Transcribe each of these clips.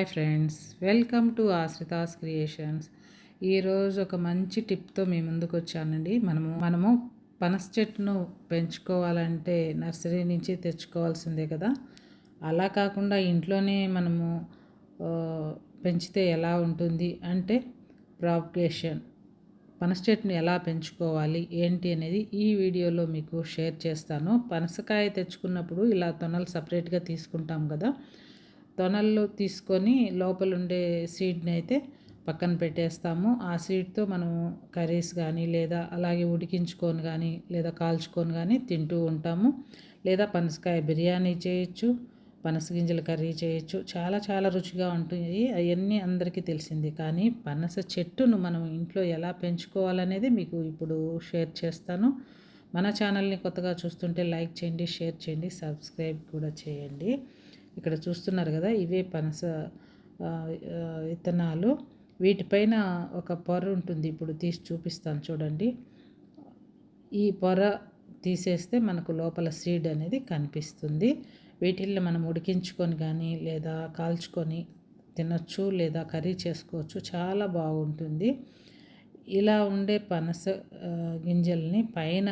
Hi friends welcome to Ashritha's creations. ఈరోజు ఒక మంచి టిప్తో మీ ముందుకు వచ్చానండి. మనము మనము పనస చెట్టును పెంచుకోవాలంటే నర్సరీ నుంచి తెచ్చుకోవాల్సిందే కదా. అలా కాకుండా ఇంట్లోనే మనము పెంచితే ఎలా ఉంటుంది అంటే ప్రాపగేషన్. పనస చెట్టుని ఎలా పెంచుకోవాలి ఏంటి అనేది ఈ వీడియోలో మీకు షేర్ చేస్తాను. పనసకాయ తెచ్చుకున్నప్పుడు ఇలా తొనలు సపరేట్గా తీసుకుంటాం కదా. తొనల్లో తీసుకొని లోపల ఉండే సీడ్ని అయితే పక్కన పెట్టేస్తాము. ఆ సీడ్తో మనం కర్రీస్ కానీ లేదా అలాగే ఉడికించుకొని కానీ లేదా కాల్చుకొని కానీ తింటూ ఉంటాము. లేదా పనసకాయ బిర్యానీ చేయొచ్చు పనస గింజల కర్రీ చేయొచ్చు. చాలా చాలా రుచిగా ఉంటుంది. అవన్నీ అందరికీ తెలిసింది. కానీ పనస చెట్టును మనం ఇంట్లో ఎలా పెంచుకోవాలనేది మీకు ఇప్పుడు షేర్ చేస్తాను. మన ఛానల్ని కొత్తగా చూస్తుంటే లైక్ చేయండి షేర్ చేయండి సబ్స్క్రైబ్ కూడా చేయండి. ఇక్కడ చూస్తున్నారు కదా ఇవే పనస విత్తనాలు. వీటిపైన ఒక పొర ఉంటుంది ఇప్పుడు తీసి చూపిస్తాను చూడండి. ఈ పొర తీసేస్తే మనకు లోపల సీడ్ అనేది కనిపిస్తుంది. వీటిల్లో మనం ఉడికించుకొని కానీ లేదా కాల్చుకొని తినచ్చు లేదా కర్రీ చేసుకోవచ్చు. చాలా బాగుంటుంది. ఇలా ఉండే పనస గింజల్ని పైన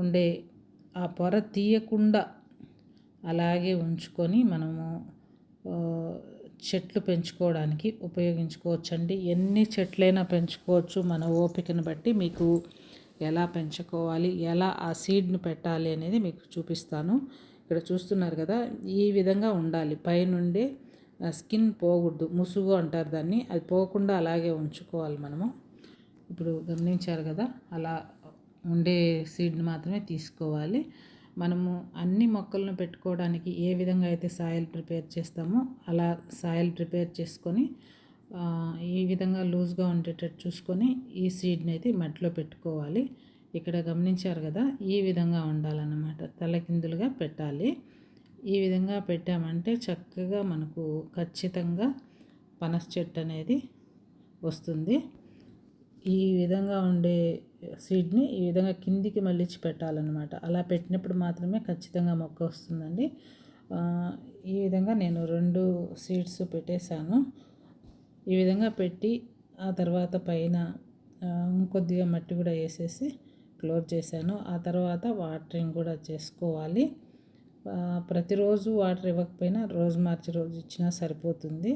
ఉండే ఆ పొర తీయకుండా అలాగే ఉంచుకొని మనము చెట్లు పెంచుకోవడానికి ఉపయోగించుకోవచ్చండి. ఎన్ని చెట్లైనా పెంచుకోవచ్చు. మన ఓపికను బట్టి మీకు ఎలా పెంచుకోవాలి ఎలా ఆ సీడ్ని పెట్టాలి అనేది మీకు చూపిస్తాను. ఇక్కడ చూస్తున్నారు కదా ఈ విధంగా ఉండాలి. పైనుండి స్కిన్ పోకూడదు ముసుగు అంటారు దాన్ని. అది పోకుండా అలాగే ఉంచుకోవాలి మనము. ఇప్పుడు గమనించారు కదా అలా ఉండే సీడ్ని మాత్రమే తీసుకోవాలి. మనము అన్ని మొక్కలను పెట్టుకోవడానికి ఏ విధంగా అయితే సాయిల్ ప్రిపేర్ చేస్తామో అలా సాయిల్ ప్రిపేర్ చేసుకొని ఈ విధంగా లూజ్గా ఉండేటట్టు చూసుకొని ఈ సీడ్ని అయితే మట్టిలో పెట్టుకోవాలి. ఇక్కడ గమనించారు కదా ఈ విధంగా ఉండాలన్నమాట. తలకిందులుగా పెట్టాలి. ఈ విధంగా పెట్టామంటే చక్కగా మనకు ఖచ్చితంగా పనస చెట్టు అనేది వస్తుంది. ఈ విధంగా ఉండే సీడ్ని ఈ విధంగా కిందికి మళ్ళించి పెట్టాలన్నమాట. అలా పెట్టినప్పుడు మాత్రమే ఖచ్చితంగా మొక్క వస్తుందండి. ఈ విధంగా నేను రెండు సీడ్స్ పెట్టేశాను. ఈ విధంగా పెట్టి ఆ తర్వాత పైన ఇంకొద్దిగా మట్టి కూడా వేసేసి క్లోజ్ చేశాను. ఆ తర్వాత వాటరింగ్ కూడా చేసుకోవాలి. ప్రతిరోజు వాటర్ ఇవ్వకపోయినా రోజు మార్చి రోజు ఇచ్చినా సరిపోతుంది.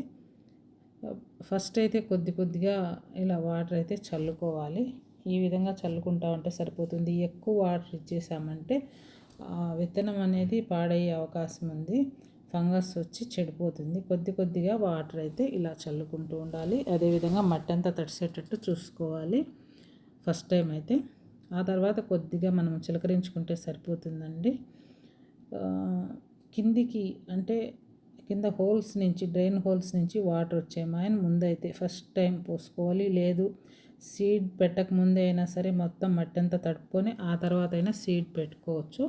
ఫస్ట్ అయితే కొద్ది కొద్దిగా ఇలా వాటర్ అయితే చల్లుకోవాలి. ఈ విధంగా చల్లుకుంటా ఉంటే సరిపోతుంది. ఎక్కువ వాటర్ ఇచ్చేసామంటే విత్తనం అనేది పాడయ్యే అవకాశం ఉంది. ఫంగస్ వచ్చి చెడిపోతుంది. కొద్ది కొద్దిగా వాటర్ అయితే ఇలా చల్లుకుంటూ ఉండాలి. అదేవిధంగా మట్టి అంతా తడిసేటట్టు చూసుకోవాలి. ఫస్ట్ టైం అయితే. ఆ తర్వాత కొద్దిగా మనం చిలకరించుకుంటే సరిపోతుందండి. కిందికి అంటే కింద హోల్స్ నుంచి డ్రైన్ హోల్స్ నుంచి వాటర్ వచ్చే మా ఆయన ముందైతే ఫస్ట్ టైం పోసుకోవాలి. లేదు సీడ్ పెట్టక ముందే అయినా సరే మొత్తం మట్టి అంతా తడుపుకొని ఆ తర్వాత అయినా సీడ్ పెట్టుకోవచ్చు.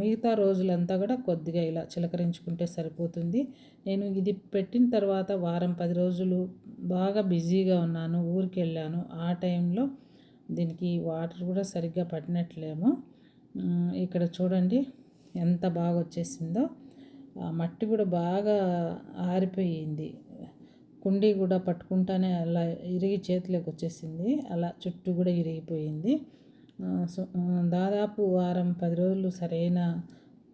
మిగతా రోజులంతా కూడా కొద్దిగా ఇలా చిలకరించుకుంటే సరిపోతుంది. నేను ఇది పెట్టిన తర్వాత వారం పది రోజులు బాగా బిజీగా ఉన్నాను ఊరికి వెళ్ళాను ఆ టైంలో దీనికి వాటర్ కూడా సరిగ్గా పట్టినట్లేము ఇక్కడ చూడండి ఎంత బాగా వచ్చేసిందో. మట్టి కూడా బాగా ఆరిపోయింది. కుండీ కూడా పట్టుకుంటానే అలా ఇరిగి చేతిలోకి వచ్చేసింది. అలా చుట్టూ కూడా ఇరిగిపోయింది. సో దాదాపు వారం పది రోజులు సరైన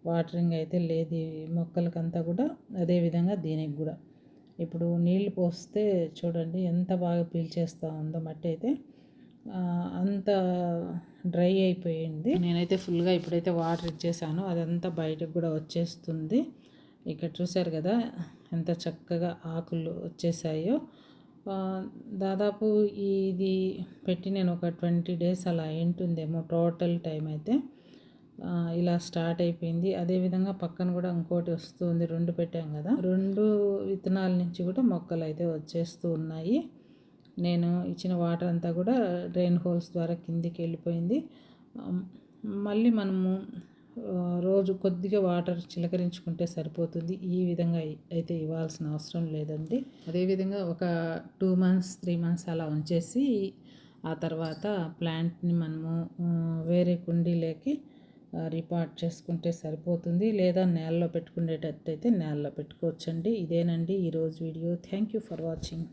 వాటరింగ్ అయితే లేదు. మొక్కలకంతా కూడా అదేవిధంగా దీనికి కూడా. ఇప్పుడు నీళ్ళు పోస్తే చూడండి ఎంత బాగా పీల్చేస్తూ ఉందో మట్టి అయితే. అంత డ్రై అయిపోయింది. నేనైతే ఫుల్గా ఇప్పుడైతే వాటర్ ఇచ్చేసాను. అదంతా బయటకు కూడా వచ్చేస్తుంది. ఇక్కడ చూశారు కదా ఎంత చక్కగా ఆకులు వచ్చేసాయో. దాదాపు ఇది పెట్టి నేను ఒక ట్వంటీ డేస్ అలా ఏంటుందేమో టోటల్ టైం అయితే. ఇలా స్టార్ట్ అయిపోయింది. అదేవిధంగా పక్కన కూడా ఇంకోటి వస్తుంది రెండు పెట్టాం కదా. రెండు విత్తనాల నుంచి కూడా మొక్కలు అయితే వచ్చేస్తూ ఉన్నాయి. నేను ఇచ్చిన వాటర్ అంతా కూడా డ్రైన్ హోల్స్ ద్వారా కిందికి వెళ్ళిపోయింది. మళ్ళీ మనము రోజు కొద్దిగా వాటర్ చిలకరించుకుంటే సరిపోతుంది. ఈ విధంగా అయితే ఇవ్వాల్సిన అవసరం లేదండి. అదేవిధంగా ఒక టూ మంత్స్ త్రీ మంత్స్ అలా ఉంచేసి ఆ తర్వాత ప్లాంట్ని మనము వేరే కుండీలోకి రిపార్ట్ చేసుకుంటే సరిపోతుంది. లేదా నేలలో పెట్టుకునేటట్టయితే నేలలో పెట్టుకోవచ్చండి. ఇదేనండి ఈరోజు video. Thank you for watching.